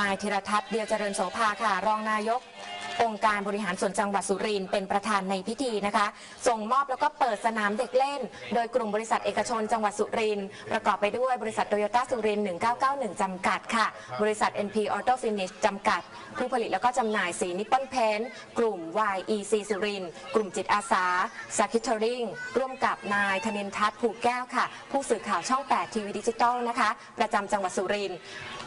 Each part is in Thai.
นายธีรทัศน์เดียวเจริญโสภาค่ะ รองนายก องค์การบริหารส่วนจังหวัดสุรินทร์เป็นประธานในพิธีนะคะ ส่งมอบแล้วก็เปิดสนามเด็กเล่น โดยกลุ่มบริษัทเอกชนจังหวัดสุรินทร์ประกอบไปด้วยบริษัทโตโยต้าสุรินทร์1991 จำกัดค่ะ บริษัท NP Auto Finish จำกัด ผู้ผลิตแล้วก็จำหน่ายสีนิปปอนเพนกลุ่ม YEC สุรินทร์กลุ่มจิตอาสาสาคิทริงร่วมกับนายธนินทัศน์ผูกแก้วค่ะ ผู้สื่อข่าวช่อง 8 ทีวีดิจิตอลนะคะ ประจำจังหวัดสุรินทร์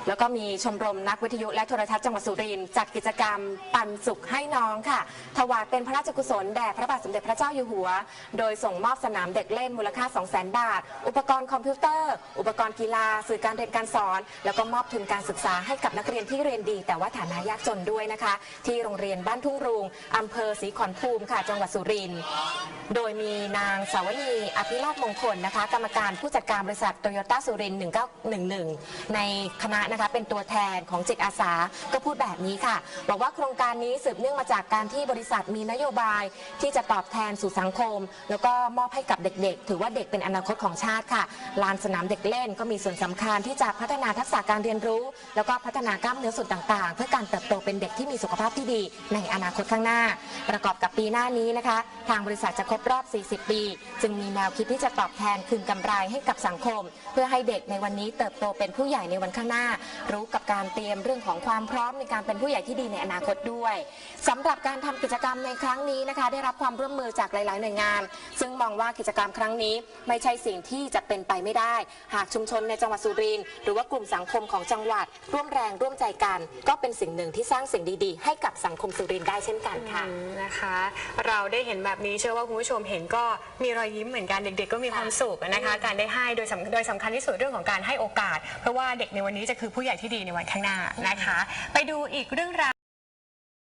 แล้วก็มีชมรมนักวิทยุและโทรทัศน์จังหวัดสุรินทร์จัดกิจกรรมปันสุขให้น้องค่ะ ถวายเป็นพระราชกุศลแด่พระบาทสมเด็จพระเจ้าอยู่หัว โดยส่งมอบสนามเด็กเล่นมูลค่า 200,000 บาท อุปกรณ์คอมพิวเตอร์ อุปกรณ์กีฬา สื่อการเรียนการสอน แล้วก็มอบทุนการศึกษาให้กับนักเรียนที่เรียนดี แต่ว่าฐานะยากจนด้วยนะคะ ที่โรงเรียนบ้านทุ่งรุงอำเภอศรีขอนภูมิค่ะ จังหวัดสุรินทร์ โดยมีนางสาวนีอภิราชมงคลนะคะ กรรมการผู้จัดการบริษัทโตโยต้าสุรินทร์1911 ในคณะนะคะเป็นตัวแทนของจิตอาสา ก็พูดแบบนี้ค่ะ บอกว่าโครงการนี้สืบเนื่องมาจากการที่บริษัทมีนโยบายที่จะตอบแทนสู่สังคม แล้วก็มอบให้กับเด็กๆ ถือว่าเด็กเป็นอนาคตของชาติค่ะ ลานสนามเด็กเล่นก็มีส่วนสำคัญที่จะพัฒนาทักษะการเรียนรู้ แล้วก็พัฒนากล้ามเนื้อส่วนต่างๆ เพื่อการเติบโตเป็นเด็กที่มีสุขภาพที่ดีในอนาคตข้างหน้า ประกอบกับปีหน้านี้นะคะ ทางบริษัทจะครบรอบ 40 ปี จึงมีแนวคิดที่จะตอบแทนคืนกำไรให้กับสังคม เพื่อให้เด็กในวันนี้เติบโตเป็นผู้ใหญ่ในวันข้างหน้า รู้กับการเตรียมเรื่องของความพร้อมในการเป็นผู้ใหญ่ที่ดีในอนาคตด้วยสำหรับการทำกิจกรรมในครั้งนี้นะคะ ได้รับความร่วมมือจากหลาย ๆ หน่วยงาน ซึ่งมองว่ากิจกรรมครั้งนี้ ไม่ใช่สิ่งที่จะเป็นไปไม่ได้ หากชุมชนในจังหวัดสุรินทร์หรือว่ากลุ่มสังคมของจังหวัด ร่วมแรงร่วมใจกัน ก็เป็นสิ่งหนึ่งที่สร้างสิ่งดี ๆ ให้กับสังคมสุรินทร์ได้เช่นกันค่ะ อืมนะคะ เราได้เห็นแบบนี้เชื่อว่าคุณผู้ชมเห็นก็มีรอยยิ้มเหมือนกันเด็ก ๆ ก็มีความสุขนะคะ การได้ให้โดยสำโดยสำคัญที่สุดเรื่องของการให้โอกาส เพราะว่าเด็กในวันนี้จะคือผู้ใหญ่ที่ดีในวันข้างหน้านะคะ ไปดูอีกเรื่องราว